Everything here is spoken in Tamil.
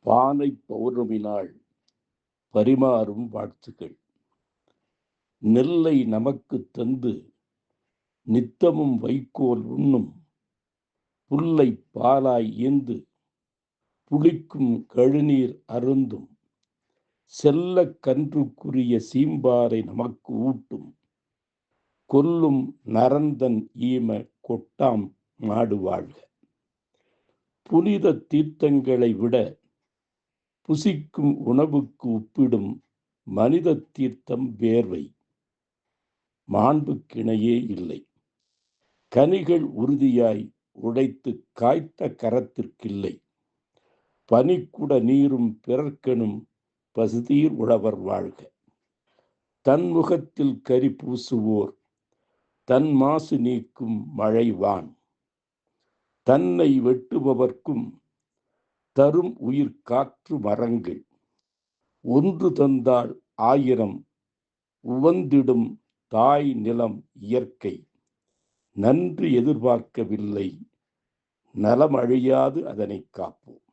பானை பௌர்ணமி நாள் பரிமாறும் வாழ்த்துக்கள். நெல்லை நமக்கு தந்து நித்தமும் வைக்கோல் உண்ணும் புல்லை பாலாய் ஏந்து புளிக்கும் கழுநீர் அருந்தும் செல்ல கன்றுக்குரிய சீம்பாரை நமக்கு ஊட்டும் கொல்லும் நரந்தன் ஈம கொட்டாம் நாடு வாழ்க. புனித தீர்த்தங்களை விட புசிக்கும் உணவுக்கு ஒப்பிடும் மனித தீர்த்தம் வேர்வை. மாண்புக்கிணையே இல்லை. கனிகள் உறுதியாய் உடைத்து காய்த்த கரத்திற்கில்லை. பனிக்குட நீரும் பிறர்க்கனும் பசுதீர் உழவர் வாழ்க. தன் முகத்தில் கரி பூசுவோர் தன் மாசு நீக்கும் மழைவான். தன்னை வெட்டுபவர்க்கும் தரும் உயிர் காற்று மரங்கள். ஒன்று தந்தால் ஆயிரம் உவந்திடும் தாய் நிலம் இயற்கை. நன்றி எதிர்பார்க்கவில்லை நலமழியாது அதனை காப்போம்.